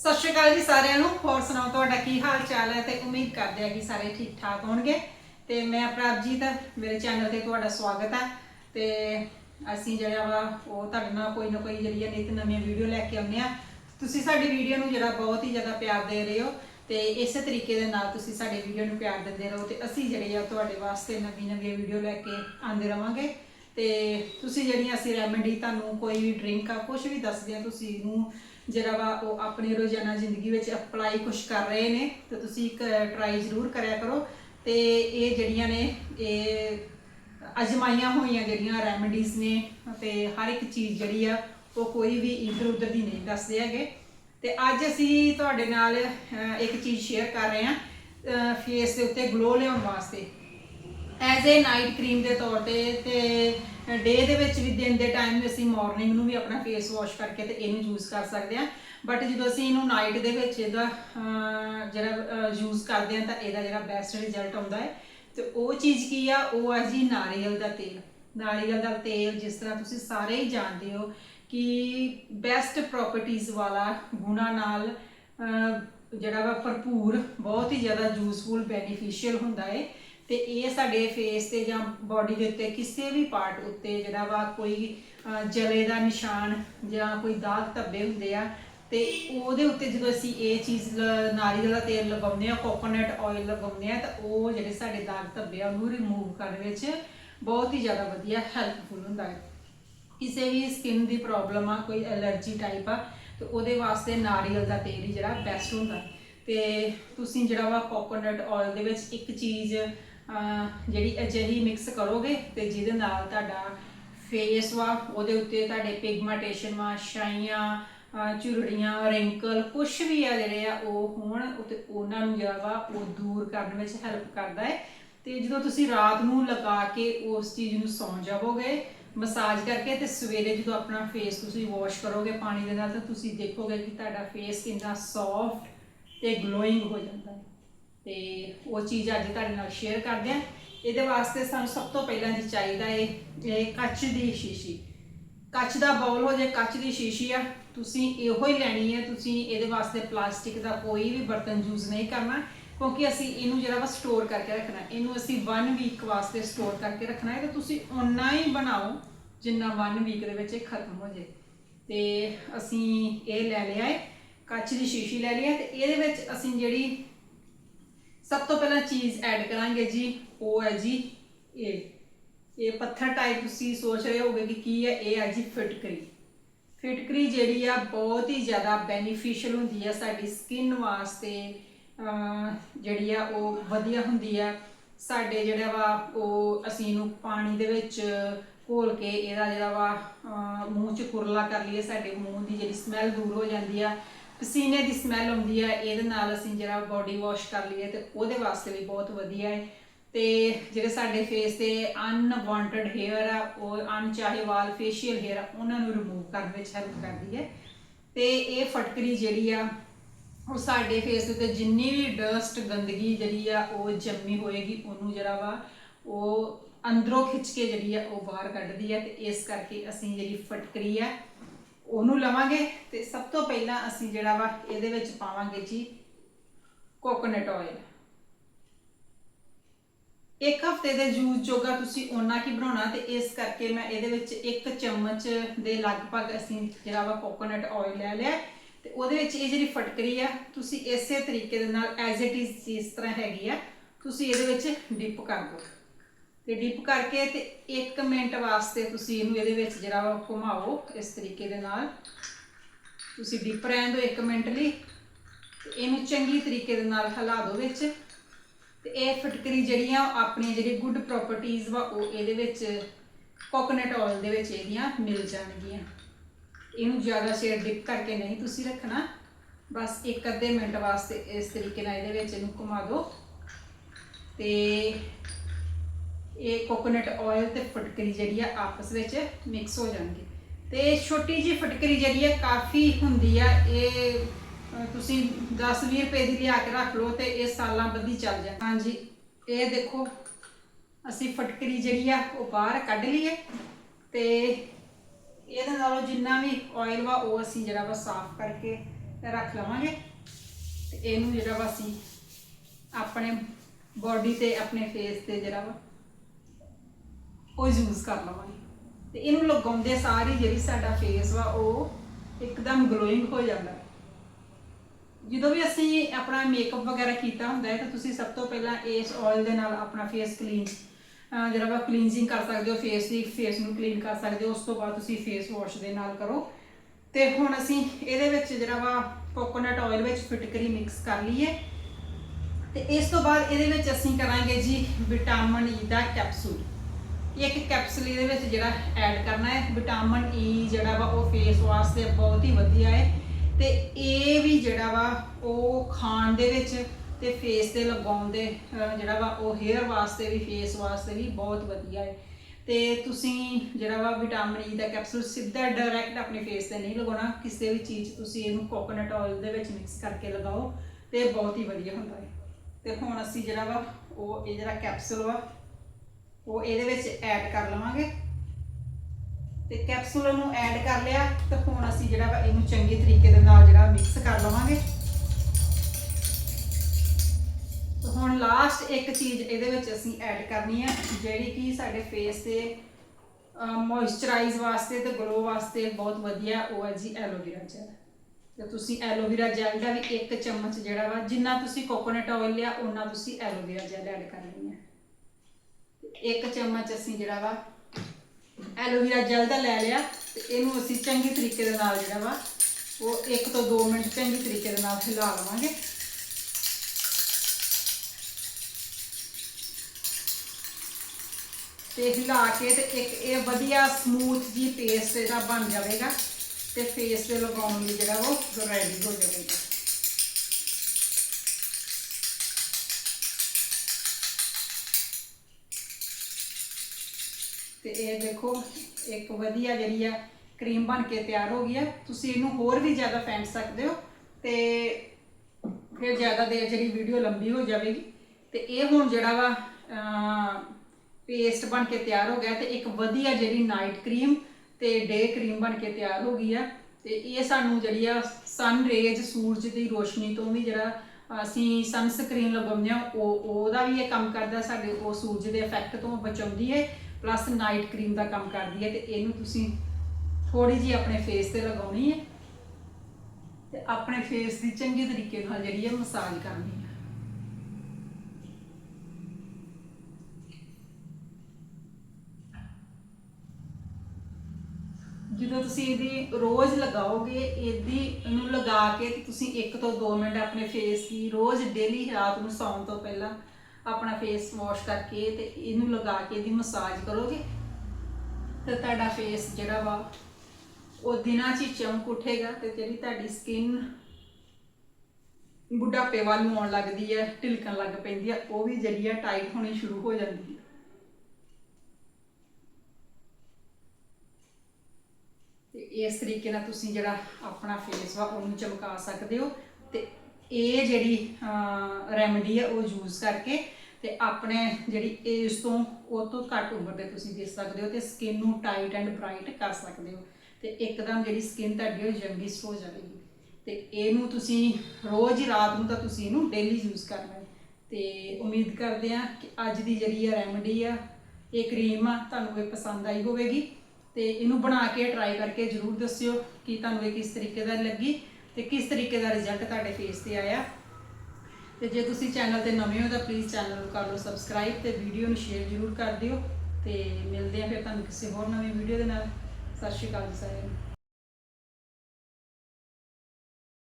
ਸਤਿ ਸ਼੍ਰੀ ਅਕਾਲ ਜੀ ਸਾਰਿਆਂ ਨੂੰ। ਹੋਰ ਸੁਣਾਓ, ਤੁਹਾਡਾ ਕੀ ਹਾਲ ਚਾਲ ਹੈ? ਤੇ ਉਮੀਦ ਕਰਦੇ ਆ ਕਿ ਸਾਰੇ ਠੀਕ ਠਾਕ ਹੋਣਗੇ। ਤੇ ਮੈਂ ਪ੍ਰਭਜੀਤ, ਮੇਰੇ ਚੈਨਲ ਤੇ ਤੁਹਾਡਾ ਸਵਾਗਤ ਹੈ। ਤੇ ਅਸੀਂ ਜਿਹੜਾ ਵਾ, ਉਹ ਤੁਹਾਡੇ ਨਾਲ ਕੋਈ ਨਾ ਕੋਈ ਜਿਹੜੀ ਹੈ ਨਿਤ ਨਵੀਆਂ ਵੀਡੀਓ ਲੈ ਕੇ ਆਉਂਦੇ ਆ ਤੁਸੀਂ ਸਾਡੀ ਵੀਡੀਓ ਨੂੰ ਜਿਹੜਾ ਬਹੁਤ ਹੀ ਜ਼ਿਆਦਾ ਪਿਆਰ ਦੇ ਰਹੇ ਹੋ। ਤੇ ਇਸੇ ਤਰੀਕੇ ਦੇ ਨਾਲ ਤੁਸੀਂ ਸਾਡੀ ਵੀਡੀਓ ਨੂੰ ਪਿਆਰ ਦਿੰਦੇ ਰਹੋ ਤੇ ਅਸੀਂ ਜਿਹੜੇ ਆ, ਤੁਹਾਡੇ ਵਾਸਤੇ ਨਵੀਂ ਨਵੀਂ ਵੀਡੀਓ ਲੈ ਕੇ ਆਉਂਦੇ ਰਵਾਂਗੇ। ਤੇ ਤੁਸੀਂ ਜਿਹੜੀਆਂ ਅਸੀਂ ਰੈਮਡੀ ਤੁਹਾਨੂੰ ਕੋਈ ਵੀ ਡਰਿੰਕ ਆ ਕੁਝ ਵੀ ਦੱਸਦੇ ਆ, ਤੁਸੀਂ ਇਹਨੂੰ ਜਿਹੜਾ ਵਾ ਉਹ ਆਪਣੀ ਰੋਜ਼ਾਨਾ ਜ਼ਿੰਦਗੀ ਵਿੱਚ ਅਪਲਾਈ ਕੁਝ ਕਰ ਰਹੇ ਨੇ, ਤੇ ਤੁਸੀਂ ਇੱਕ ਟਰਾਈ ਜ਼ਰੂਰ ਕਰਿਆ ਕਰੋ। ਤੇ ਇਹ ਜਿਹੜੀਆਂ ਨੇ, ਇਹ ਅਜਮਾਈਆਂ ਹੋਈਆਂ ਜਿਹੜੀਆਂ ਰੈਮਡੀਜ਼ ਨੇ, ਤੇ ਹਰ ਇੱਕ ਚੀਜ਼ ਜਿਹੜੀ ਆ, ਉਹ ਕੋਈ ਵੀ ਇੱਧਰ ਉੱਧਰ ਦੀ ਨਹੀਂ ਦੱਸਦੇ ਹੈਗੇ। ਤੇ ਅੱਜ ਅਸੀਂ ਤੁਹਾਡੇ ਨਾਲ ਇੱਕ ਚੀਜ਼ ਸ਼ੇਅਰ ਕਰ ਰਹੇ ਹਾਂ ਫੇਸ ਦੇ ਉੱਤੇ ਗਲੋ ਲਿਆਉਣ ਵਾਸਤੇ। ਐਜ਼ ਅ ਨਾਈਟ ਕਰੀਮ ਦੇ ਤੌਰ ਤੇ ਤੇ ਡੇ ਦੇ ਵਿੱਚ ਵੀ ਦਿਨ ਦੇ ਟਾਈਮ ਅਸੀਂ ਮਾਰਨਿੰਗ ਨੂੰ ਵੀ ਆਪਣਾ ਫੇਸ ਵਾਸ਼ ਕਰਕੇ ਤੇ ਇਹਨੂੰ ਯੂਜ਼ ਕਰ ਸਕਦੇ ਹਾਂ। ਬਟ ਜਦੋਂ ਅਸੀਂ ਇਹਨੂੰ ਨਾਈਟ ਦੇ ਵਿੱਚ ਇਹਦਾ ਜਿਹੜਾ ਯੂਜ਼ ਕਰਦੇ ਹਾਂ ਤਾਂ ਇਹਦਾ ਜਿਹੜਾ ਬੈਸਟ ਰਿਜ਼ਲਟ ਆਉਂਦਾ ਹੈ। ਤੇ ਉਹ ਚੀਜ਼ ਕੀ ਆ? ਉਹ ਹੈ ਜੀ ਨਾਰੀਅਲ ਦਾ ਤੇਲ। ਨਾਰੀਅਲ ਦਾ ਤੇਲ ਜਿਸ ਤਰ੍ਹਾਂ ਤੁਸੀਂ ਸਾਰੇ ਹੀ ਜਾਣਦੇ ਹੋ ਕਿ ਬੈਸਟ ਪ੍ਰੋਪਰਟੀਆਂ ਵਾਲਾ ਗੁਣਾ ਨਾਲ ਜਿਹੜਾ ਵਾ ਭਰਪੂਰ, ਬਹੁਤ ਹੀ ਜ਼ਿਆਦਾ ਯੂਸਫੁਲ ਬੈਨੀਫੀਸ਼ੀਅਲ ਹੁੰਦਾ ਹੈ। ਤੇ ਇਹ ਸਾਡੇ ਫੇਸ ਤੇ ਜਾਂ ਬਾਡੀ ਦੇ ਉੱਤੇ ਕਿਸੇ ਵੀ ਪਾਰਟ ਉੱਤੇ ਜਿਹੜਾ ਵਾ ਕੋਈ ਜਲੇ ਦਾ ਨਿਸ਼ਾਨ ਜਾਂ ਕੋਈ ਦਾਗ ਧੱਬੇ ਹੁੰਦੇ ਆ, ਤੇ ਉਹਦੇ ਉੱਤੇ ਜਦੋਂ ਅਸੀਂ ਇਹ ਚੀਜ਼ ਨਾਰੀਅਲ ਦਾ ਤੇਲ ਲਗਾਉਂਦੇ ਆ ਕੋਕੋਨਟ ਆਇਲ ਲਗਾਉਂਦੇ ਆ, ਤਾਂ ਉਹ ਜਿਹੜੇ ਸਾਡੇ ਦਾਗ ਧੱਬੇ ਆ, ਉਹਨੂੰ ਰਿਮੂਵ ਕਰਨ ਵਿੱਚ ਬਹੁਤ ਹੀ ਜ਼ਿਆਦਾ ਵਧੀਆ ਹੈਲਪਫੁਲ ਹੁੰਦਾ ਹੈ। ਕਿਸੇ ਵੀ ਸਕਿਨ ਦੀ ਪ੍ਰੋਬਲਮ ਆ, ਕੋਈ ਐਲਰਜੀ ਟਾਈਪ ਆ, ਤੇ ਉਹਦੇ ਵਾਸਤੇ ਨਾਰੀਅਲ ਦਾ ਤੇਲ ਹੀ ਜਿਹੜਾ ਬੈਸਟ ਹੁੰਦਾ। ਤੇ ਤੁਸੀਂ ਜਿਹੜਾ ਵਾ ਕੋਕੋਨਟ ਆਇਲ ਦੇ ਵਿੱਚ ਇੱਕ ਚੀਜ਼ ਜਿਹੜੀ ਅਜਿਹੀ ਮਿਕਸ ਕਰੋਗੇ ਤੇ ਜਿਹਦੇ ਨਾਲ ਤੁਹਾਡਾ ਫੇਸ ਵਾ ਉਹਦੇ ਉੱਤੇ ਤੁਹਾਡੇ ਪਿਗਮੈਂਟੇਸ਼ਨ ਵਾ ਛਾਈਆਂ ਅਹ, ਝੁਰੜੀਆਂ ਰਿੰਕਲ ਕੁਝ ਵੀ ਆ ਜਿਹੜੇ ਆ ਉਹ ਹੋਣ ਉਤੇ ਉਹਨਾਂ ਨੂੰ ਜਿਹੜਾ ਵਾ ਉਹ ਦੂਰ ਕਰਨ ਵਿੱਚ ਹੈਲਪ ਕਰਦਾ ਹੈ। ਤੇ ਜਦੋਂ ਤੁਸੀਂ ਰਾਤ ਨੂੰ ਲਗਾ ਕੇ ਉਸ ਚੀਜ਼ ਨੂੰ ਸੌਂ ਜਾਵੋਗੇ ਮਸਾਜ ਕਰਕੇ ਤੇ ਸਵੇਰੇ ਜਦੋਂ ਆਪਣਾ ਫੇਸ ਤੁਸੀਂ ਵਾਸ਼ ਕਰੋਗੇ ਪਾਣੀ ਦੇ ਨਾਲ ਤਾਂ ਤੁਸੀਂ ਦੇਖੋਗੇ ਕਿ ਤੁਹਾਡਾ ਫੇਸ ਕਿੰਨਾ ਸੌਫਟ ਤੇ ਗਲੋਇੰਗ ਹੋ ਜਾਂਦਾ ਹੈ। ਤੇ ਉਹ ਚੀਜ਼ ਅੱਜ ਤੁਹਾਡੇ ਨਾਲ ਸ਼ੇਅਰ ਕਰਦੇ ਆ ਇਹਦੇ ਵਾਸਤੇ ਸਾਨੂੰ ਸਭ ਤੋਂ ਪਹਿਲਾਂ ਜੀ ਚਾਹੀਦਾ ਹੈ ਇਹ ਕੱਚ ਦੀ ਸ਼ੀਸ਼ੀ। ਕੱਚ ਦਾ ਬਾਉਲ ਹੋ ਜੇ ਕੱਚ ਦੀ ਸ਼ੀਸ਼ੀ ਆ, ਤੁਸੀਂ ਇਹੋ ਹੀ ਲੈਣੀ ਹੈ ਤੁਸੀਂ ਇਹਦੇ ਵਾਸਤੇ ਪਲਾਸਟਿਕ ਦਾ ਕੋਈ ਵੀ ਬਰਤਨ ਯੂਜ਼ ਨਹੀਂ ਕਰਨਾ, ਕਿਉਂਕਿ ਅਸੀਂ ਇਹਨੂੰ ਜਿਹੜਾ ਵਾ ਸਟੋਰ ਕਰਕੇ ਰੱਖਣਾ, ਇਹਨੂੰ ਅਸੀਂ 1 ਵੀਕ ਵਾਸਤੇ ਸਟੋਰ ਕਰਕੇ ਰੱਖਣਾ ਹੈ ਤੇ ਤੁਸੀਂ ਓਨਾ ਹੀ ਬਣਾਓ ਜਿੰਨਾ 1 ਵੀਕ ਦੇ ਵਿੱਚ ਇਹ ਖਤਮ ਹੋ ਜੇ। ਤੇ ਅਸੀਂ ਇਹ ਲੈ ਲਿਆ ਹੈ, ਕੱਚ ਦੀ ਸ਼ੀਸ਼ੀ ਲੈ ਲਈ ਹੈ ਤੇ ਇਹਦੇ ਵਿੱਚ ਅਸੀਂ ਜਿਹੜੀ ਸਭ ਤੋਂ ਪਹਿਲਾਂ ਚੀਜ਼ ਐਡ ਕਰਾਂਗੇ ਜੀ, ਉਹ ਹੈ ਜੀ, ਇਹ। ਇਹ ਪੱਥਰ ਟਾਈਪ ਤੁਸੀਂ ਸੋਚ ਰਹੇ ਹੋਗੇ ਕਿ ਕੀ ਹੈ, ਇਹ ਹੈ ਜੀ ਫਿਟਕਰੀ। ਫਿਟਕਰੀ ਜਿਹੜੀ ਆ, ਬਹੁਤ ਹੀ ਜ਼ਿਆਦਾ ਬੈਨੀਫੀਸ਼ੀਅਲ ਹੁੰਦੀ ਆ ਸਾਡੀ ਸਕਿਨ ਵਾਸਤੇ। ਜਿਹੜੀ ਆ, ਉਹ ਵਧੀਆ ਹੁੰਦੀ ਆ। ਸਾਡੇ ਜਿਹੜਾ ਵਾ, ਉਹ ਅਸੀਂ ਇਹਨੂੰ ਪਾਣੀ ਦੇ ਵਿੱਚ ਘੋਲ ਕੇ ਇਹਦਾ ਜਿਹੜਾ ਵਾ ਮੂੰਹ ਚ ਕੁਰਲਾ ਕਰ ਲਈਏ, ਸਾਡੇ ਮੂੰਹ ਦੀ ਜਿਹੜੀ ਸਮੈਲ ਦੂਰ ਹੋ ਜਾਂਦੀ ਆ। ਪਸੀਨੇ ਦੀ ਸਮੈਲ ਆਉਂਦੀ ਆ, ਇਹਦੇ ਨਾਲ ਅਸੀਂ ਜਿਹੜਾ ਬਾਡੀ ਵਾਸ਼ ਕਰ ਲਈਏ ਤੇ ਉਹਦੇ ਵਾਸਤੇ ਵੀ ਬਹੁਤ ਵਧੀਆ ਹੈ। ਤੇ ਜਿਹੜੇ ਸਾਡੇ ਫੇਸ ਤੇ ਅਨਵਾਂਟਡ ਹੇਅਰ ਆ, ਉਹ ਅਣਚਾਹੇ ਵਾਲ ਫੇਸ਼ੀਅਲ ਹੇਅਰ ਆ, ਉਹਨਾਂ ਨੂੰ ਰਿਮੂਵ ਕਰਨ ਵਿੱਚ ਹੈਲਪ ਕਰਦੀ ਹੈ। ਤੇ ਇਹ ਫਟਕਰੀ ਜਿਹੜੀ ਆ, ਉਹ ਸਾਡੇ ਫੇਸ ਉੱਤੇ ਜਿੰਨੀ ਵੀ ਡਸਟ ਗੰਦਗੀ ਜਿਹੜੀ ਆ, ਉਹ ਜੰਮੀ ਹੋਏਗੀ, ਉਹਨੂੰ ਜਿਹੜਾ ਵਾ, ਉਹ ਅੰਦਰੋਂ ਖਿੱਚ ਕੇ ਜਿਹੜੀ ਆ, ਉਹ ਬਾਹਰ ਕੱਢਦੀ ਹੈ ਤੇ ਇਸ ਕਰਕੇ ਅਸੀਂ ਜਿਹੜੀ ਫਟਕਰੀ ਆ ਉਹਨੂੰ ਲਵਾਂਗੇ ਤੇ ਸਭ ਤੋਂ ਪਹਿਲਾਂ ਅਸੀਂ ਜਿਹੜਾ ਵਾ ਇਹਦੇ ਵਿੱਚ ਪਾਵਾਂਗੇ ਜੀ ਕੋਕੋਨਟ ਆਇਲ। ਇੱਕ ਹਫ਼ਤੇ ਦੇ ਜੂਸ ਜੋਗਾ ਤੁਸੀਂ ਓਨਾ ਕੀ ਬਣਾਉਣਾ ਤੇ ਇਸ ਕਰਕੇ ਮੈਂ ਇਹਦੇ ਵਿੱਚ ਇੱਕ ਚਮਚ ਦੇ ਲਗਭਗ ਅਸੀਂ ਜਿਹੜਾ ਵਾ ਕੋਕੋਨਟ ਆਇਲ ਲੈ ਲਿਆ। ਤੇ ਉਹਦੇ ਵਿੱਚ ਇਹ ਜਿਹੜੀ ਫਟਕਰੀ ਆ, ਤੁਸੀਂ ਇਸੇ ਤਰੀਕੇ ਦੇ ਨਾਲ ਐਜ਼ ਇਟ ਇਜ਼ ਜਿਸ ਤਰ੍ਹਾਂ ਹੈਗੀ ਆ, ਤੁਸੀਂ ਇਹਦੇ ਵਿੱਚ ਡਿਪ ਕਰ ਦਿਓ। ਤੇ ਡਿਪ ਕਰਕੇ ਤੇ 1 ਮਿੰਟ ਵਾਸਤੇ ਤੁਸੀਂ ਇਹਨੂੰ ਇਹਦੇ ਵਿੱਚ ਜਿਹੜਾ ਵਾ ਘੁਮਾਓ ਇਸ ਤਰੀਕੇ ਦੇ ਨਾਲ। ਤੁਸੀਂ ਡਿਪ ਰਹਿਣ ਦਿਓ 1 ਮਿੰਟ ਲਈ ਤੇ ਇਹਨੂੰ ਚੰਗੀ ਤਰੀਕੇ ਦੇ ਨਾਲ ਹਿਲਾ ਦਿਓ ਵਿੱਚ। ਤੇ ਇਹ ਫਟਕਰੀ ਜਿਹੜੀਆਂ ਆਪਣੀ ਜਿਹੜੀ ਗੁੱਡ ਪ੍ਰੋਪਰਟੀਆਂ ਵਾ ਉਹ ਇਹਦੇ ਵਿੱਚ ਕੋਕੋਨਟ ਆਇਲ ਦੇ ਵਿੱਚ ਇਹਦੀਆਂ ਮਿਲ ਜਾਣਗੀਆਂ। ਇਹਨੂੰ ਜ਼ਿਆਦਾ ਸ਼ੇਰ ਡਿਪ ਕਰਕੇ ਨਹੀਂ ਤੁਸੀਂ ਰੱਖਣਾ। ਬਸ ਇੱਕ ਅੱਧੇ ਮਿੰਟ ਵਾਸਤੇ ਇਸ ਤਰੀਕੇ ਨਾਲ ਇਹਦੇ ਵਿੱਚ ਇਹਨੂੰ ਘੁਮਾ ਦਿਓ। ਤੇ ਇਹ ਕੋਕੋਨਟ ਆਇਲ ਤੇ ਫਟਕਰੀ ਜਿਹੜੀ ਆ ਆਪਸ ਵਿੱਚ ਮਿਕਸ ਹੋ ਜਾਣਗੇ। ਤੇ ਛੋਟੀ ਜੀ ਫਟਕਰੀ ਜਿਹੜੀ ਆ ਕਾਫੀ ਹੁੰਦੀ ਆ, ਇਹ ਤੁਸੀਂ 10-20 ਰੁਪਏ ਦੀ ਲਿਆ ਕੇ ਰੱਖ ਲਓ ਤੇ ਇਹ ਸਾਲਾਂ ਬੱਧੀ ਚੱਲ ਜਾ ਹਾਂਜੀ, ਇਹ ਦੇਖੋ, ਅਸੀਂ ਫਟਕਰੀ ਜਿਹੜੀ ਆ ਉਹ ਬਾਹਰ ਕੱਢ ਲਈਏ ਤੇ ਇਹਦੇ ਨਾਲੋਂ ਜਿੰਨਾ ਵੀ ਆਇਲ ਵਾ ਉਹ ਅਸੀਂ ਜਿਹੜਾ ਵਾ ਸਾਫ਼ ਕਰਕੇ ਰੱਖ ਲਵਾਂਗੇ। ਤੇ ਇਹਨੂੰ ਜਿਹੜਾ ਵਾ ਅਸੀਂ ਆਪਣੇ ਬਾਡੀ ਤੇ, ਆਪਣੇ ਫੇਸ ਤੇ ਜਿਹੜਾ ਵਾ ਉਹ ਯੂਜ਼ ਕਰ ਲਵਾਂਗੇ। ਤੇ ਇਹਨੂੰ ਲਗਾਉਂਦੇ ਸਾਰੀ ਜਿਹੜੀ ਸਾਡਾ ਫੇਸ ਵਾ, ਉਹ ਇੱਕਦਮ ਗਲੋਇੰਗ ਹੋ ਜਾਂਦਾ। ਹੈ ਜਦੋਂ ਵੀ ਅਸੀਂ ਆਪਣਾ ਮੇਕਅਪ ਵਗੈਰਾ ਕੀਤਾ ਹੁੰਦਾ ਹੈ, ਤਾਂ ਤੁਸੀਂ ਸਭ ਤੋਂ ਪਹਿਲਾਂ ਇਸ ਆਇਲ ਦੇ ਨਾਲ ਆਪਣਾ ਫੇਸ ਕਲੀਨ ਜਿਹੜਾ ਵਾ ਕਲੀਨਜ਼ਿੰਗ ਕਰ ਸਕਦੇ ਹੋ ਫੇਸ ਦੀ ਫੇਸ ਨੂੰ ਕਲੀਨ ਕਰ ਸਕਦੇ ਹੋ, ਉਸ ਤੋਂ ਬਾਅਦ ਤੁਸੀਂ ਫੇਸ ਵਾਸ਼ ਦੇ ਨਾਲ ਕਰੋ। ਤੇ ਹੁਣ ਅਸੀਂ ਇਹਦੇ ਵਿੱਚ ਜਿਹੜਾ ਵਾ ਕੋਕੋਨਟ ਆਇਲ ਵਿੱਚ ਫਿਟਕਰੀ ਮਿਕਸ ਕਰ ਲਈਏ। ਤੇ ਇਸ ਤੋਂ ਬਾਅਦ ਇਹਦੇ ਵਿੱਚ ਅਸੀਂ ਕਰਾਂਗੇ ਜੀ ਵਿਟਾਮਿਨ ਈ e ਦਾ ਕੈਪਸੂਲ ਇੱਕ ਕੈਪਸੂਲ ਇਹਦੇ ਵਿੱਚ ਜਿਹੜਾ ਐਡ ਕਰਨਾ ਹੈ ਵਿਟਾਮਿਨ ਈ e ਜਿਹੜਾ ਵਾ ਉਹ ਫੇਸ ਵਾਸਤੇ ਬਹੁਤ ਹੀ ਵਧੀਆ ਹੈ ਤੇ ਇਹ ਵੀ ਜਿਹੜਾ ਵਾ ਉਹ ਖਾਣ ਦੇ ਵਿੱਚ ਤੇ ਫੇਸ ਤੇ ਲਗਾਉਣ ਦੇ ਜਿਹੜਾ ਵਾ ਉਹ ਹੇਅਰ ਵਾਸਤੇ ਵੀ ਫੇਸ ਵਾਸਤੇ ਵੀ ਬਹੁਤ ਵਧੀਆ ਹੈ। ਤੇ ਤੁਸੀਂ ਜਿਹੜਾ ਵਾ ਵਿਟਾਮਿਨ ਈ e ਦਾ ਕੈਪਸੂਲ ਸਿੱਧਾ ਡਾਇਰੈਕਟ ਆਪਣੇ ਫੇਸ ਤੇ ਨਹੀਂ ਲਗਾਉਣਾ, ਕਿਸੇ ਵੀ ਚੀਜ਼ 'ਚ ਤੁਸੀਂ ਇਹਨੂੰ ਕੋਕੋਨਟ ਆਇਲ ਦੇ ਵਿੱਚ ਮਿਕਸ ਕਰਕੇ ਲਗਾਓ ਤੇ ਬਹੁਤ ਹੀ ਵਧੀਆ ਹੁੰਦਾ ਹੈ। ਤੇ ਹੁਣ ਅਸੀਂ ਜਿਹੜਾ ਵਾ ਉਹ ਇਹ ਜਿਹੜਾ ਕੈਪਸੂਲ ਵਾ ਉਹ ਇਹਦੇ ਵਿੱਚ ਐਡ ਕਰ ਲਵਾਂਗੇ। ਤੇ ਕੈਪਸੂਲ ਨੂੰ ਐਡ ਕਰ ਲਿਆ, ਤੇ ਹੁਣ ਅਸੀਂ ਜਿਹੜਾ ਵਾ ਇਹਨੂੰ ਚੰਗੇ ਤਰੀਕੇ ਦੇ ਨਾਲ ਜਿਹੜਾ ਮਿਕਸ ਕਰ ਲਵਾਂਗੇ। ਤੇ ਹੁਣ ਲਾਸਟ ਇੱਕ ਚੀਜ਼ ਇਹਦੇ ਵਿੱਚ ਅਸੀਂ ਐਡ ਕਰਨੀ ਆ, ਜਿਹੜੀ ਕਿ ਸਾਡੇ ਫੇਸ ਤੇ ਮੋਇਸਚਰਾਈਜ਼ ਵਾਸਤੇ ਤੇ ਗਲੋ ਵਾਸਤੇ ਬਹੁਤ ਵਧੀਆ, ਉਹ ਹੈ ਜੀ ਐਲੋਵੇਰਾ ਜੈਲ ਤੇ ਤੁਸੀਂ ਐਲੋਵੇਰਾ ਜੈਲ ਦਾ ਵੀ ਇੱਕ ਚਮਚ ਜਿਹੜਾ ਵਾ, ਜਿੰਨਾ ਤੁਸੀਂ ਕੋਕੋਨਟ ਆਇਲ ਲਿਆ ਉਹਨਾਂ ਤੁਸੀਂ ਐਲੋਵੇਰਾ ਜੈਲ ਐਡ ਕਰਨੀ ਹੈ ਇੱਕ ਚਮਚ ਅਸੀਂ ਜਿਹੜਾ ਵਾ ਐਲੋਵੇਰਾ ਜੈਲ ਦਾ ਲੈ ਲਿਆ ਤੇ ਇਹਨੂੰ ਅਸੀਂ ਚੰਗੀ ਤਰੀਕੇ ਦੇ ਨਾਲ ਜਿਹੜਾ ਵਾ ਉਹ 1 ਤੋਂ 2 ਮਿੰਟ ਚੰਗੀ ਤਰੀਕੇ ਦੇ ਨਾਲ ਹਿਲਾ ਲਵਾਂਗੇ। ਤੇ ਹਿਲਾ ਕੇ ਤੇ ਇੱਕ ਇਹ ਵਧੀਆ ਸਮੂਥ ਜੀ ਪੇਸਟ ਇਹਦਾ ਬਣ ਜਾਵੇਗਾ ਤੇ ਫੇਸ ਤੇ ਲਗਾਉਣ ਲਈ ਜਿਹੜਾ ਉਹ ਰੈਡੀ ਹੋ ਜਾਵੇਗਾ। ਤੇ ਇਹ ਦੇਖੋ, ਇੱਕ ਵਧੀਆ ਜਿਹੜੀ ਆ ਕਰੀਮ ਬਣ ਕੇ ਤਿਆਰ ਹੋ ਗਈ ਹੈ ਤੁਸੀਂ ਇਹਨੂੰ ਹੋਰ ਵੀ ਜ਼ਿਆਦਾ ਫੈਂਟ ਸਕਦੇ ਹੋ ਤੇ ਫਿਰ ਜ਼ਿਆਦਾ ਦੇਰ ਜਿਹੜੀ ਵੀਡੀਓ ਲੰਬੀ ਹੋ ਜਾਵੇਗੀ। ਤੇ ਇਹ ਹੁਣ ਜਿਹੜਾ ਵਾ ਪੇਸਟ ਬਣ ਕੇ ਤਿਆਰ ਹੋ ਗਿਆ ਤੇ ਇੱਕ ਵਧੀਆ ਜਿਹੜੀ ਨਾਈਟ ਕਰੀਮ ਤੇ ਡੇ ਕਰੀਮ ਬਣ ਕੇ ਤਿਆਰ ਹੋ ਗਈ ਆ। ਤੇ ਇਹ ਸਾਨੂੰ ਜਿਹੜੀ ਆ ਸਨ ਰੇਜ ਸੂਰਜ ਦੀ ਰੋਸ਼ਨੀ ਤੋਂ ਵੀ ਜਿਹੜਾ ਅਸੀਂ ਸਨਸਕ੍ਰੀਨ ਲਗਾਉਂਦੇ ਆ, ਉਹ ਉਹਦਾ ਵੀ ਇਹ ਕੰਮ ਕਰਦਾ, ਸਾਡੇ ਉਹ ਸੂਰਜ ਦੇ ਇਫੈਕਟ ਤੋਂ ਬਚਾਉਂਦੀ ਹੈ ਪਲੱਸ ਨਾਈਟ ਕਰੀਮ ਦਾ ਕੰਮ ਕਰਦੀ ਹੈ ਤੇ ਇਹਨੂੰ ਤੁਸੀਂ ਥੋੜੀ ਜੀ ਆਪਣੇ ਫੇਸ ਤੇ ਲਗਾਉਣੀ ਹੈ ਤੇ ਆਪਣੇ ਫੇਸ ਦੀ ਚੰਗੀ ਤਰੀਕੇ ਨਾਲ ਜਿਹੜੀ ਹੈ ਮਸਾਜ ਕਰਨੀ ਹੈ। ਜਦੋਂ ਤੁਸੀਂ ਇਹਦੀ ਰੋਜ਼ ਲਗਾਓਗੇ, ਇਹਦੀ ਇਹਨੂੰ ਲਗਾ ਕੇ ਤੁਸੀਂ 1 ਤੋਂ 2 ਮਿੰਟ ਆਪਣੇ ਫੇਸ ਦੀ ਰੋਜ਼ ਡੇਲੀ ਰਾਤ ਨੂੰ ਸੌਣ ਤੋਂ ਪਹਿਲਾਂ ਆਪਣਾ ਫੇਸ ਵਾਸ਼ ਕਰਕੇ ਤੇ ਇਹਨੂੰ ਲਗਾ ਕੇ ਇਹਦੀ ਮਸਾਜ ਕਰੋਗੇ, ਤਾਂ ਤੁਹਾਡਾ ਫੇਸ ਜਿਹੜਾ ਵਾ, ਉਹ ਦਿਨਾਂ 'ਚ ਹੀ ਚਮਕ ਉੱਠੇਗਾ ਤੇ ਜਿਹੜੀ ਤੁਹਾਡੀ ਸਕਿਨ ਬੁਢਾਪੇ ਵੱਲ ਨੂੰ ਆਉਣ ਲੱਗਦੀ ਹੈ, ਢਿਲਕਣ ਲੱਗ ਪੈਂਦੀ ਹੈ, ਉਹ ਵੀ ਜਿਹੜੀ ਹੈ ਟਾਈਟ ਹੋਣੀ ਸ਼ੁਰੂ ਹੋ ਜਾਂਦੀ ਹੈ। ਤੇ ਇਸ ਤਰੀਕੇ ਨਾਲ ਤੁਸੀਂ ਜਿਹੜਾ ਆਪਣਾ ਫੇਸ ਵਾ, ਉਹਨੂੰ ਚਮਕਾ ਸਕਦੇ ਹੋ ਤੇ ਇਹ ਜਿਹੜੀ ਰੈਮਡੀ ਹੈ ਉਹ ਯੂਜ਼ ਕਰਕੇ ਤੇ ਆਪਣੇ ਜਿਹੜੀ ਏਜ ਤੋਂ ਉਹ ਤੋਂ ਘੱਟ ਉਮਰ ਦੇ ਤੁਸੀਂ ਦੇ ਸਕਦੇ ਹੋ ਤੇ ਸਕਿਨ ਨੂੰ ਟਾਈਟ ਐਂਡ ਬ੍ਰਾਈਟ ਕਰ ਸਕਦੇ ਹੋ। ਤੇ ਇੱਕਦਮ ਜਿਹੜੀ ਸਕਿਨ ਤੁਹਾਡੀ ਉਹ ਯੰਗਿਸਟ ਹੋ ਜਾਵੇਗੀ। ਤੇ ਇਹਨੂੰ ਤੁਸੀਂ ਰੋਜ਼ ਹੀ ਰਾਤ ਨੂੰ ਤਾਂ ਤੁਸੀਂ ਇਹਨੂੰ ਡੇਲੀ ਯੂਜ਼ ਕਰਨਾ ਹੈ। ਤੇ ਉਮੀਦ ਕਰਦੇ ਆ ਕਿ ਅੱਜ ਦੀ ਜਿਹੜੀ ਆ ਰੈਮਡੀ ਆ, ਇਹ ਕਰੀਮ ਆ, ਤੁਹਾਨੂੰ ਇਹ ਪਸੰਦ ਆਈ ਹੋਵੇਗੀ। ਤੇ ਇਹਨੂੰ ਬਣਾ ਕੇ ਟਰਾਈ ਕਰਕੇ ਜਰੂਰ ਦੱਸਿਓ ਕਿ ਤੁਹਾਨੂੰ ਇਹ ਕਿਸ ਤਰੀਕੇ ਦਾ ਲੱਗੀ। ਤੇ ਕਿਸ ਤਰੀਕੇ ਦਾ ਰਿਜ਼ਲਟ ਤੁਹਾਡੇ ਫੇਸ ਤੇ ਆਇਆ? ਤੇ ਜੇ ਤੁਸੀਂ ਚੈਨਲ ਤੇ ਨਵੇਂ ਹੋ ਤਾਂ ਪਲੀਜ਼ ਚੈਨਲ ਨੂੰ ਕਰ ਲਓ ਸਬਸਕ੍ਰਾਈਬ ਤੇ ਵੀਡੀਓ ਨੂੰ ਸ਼ੇਅਰ ਜਰੂਰ ਕਰ ਦਿਓ ਤੇ ਮਿਲਦੇ ਆ ਫਿਰ ਤੁਹਾਨੂੰ ਕਿਸੇ ਹੋਰ ਨਵੀਂ ਵੀਡੀਓ ਦੇ ਨਾਲ। ਸਤਿ ਸ਼੍ਰੀ ਅਕਾਲ ਜੀ ਸਾਰਿਆਂ ਨੂੰ।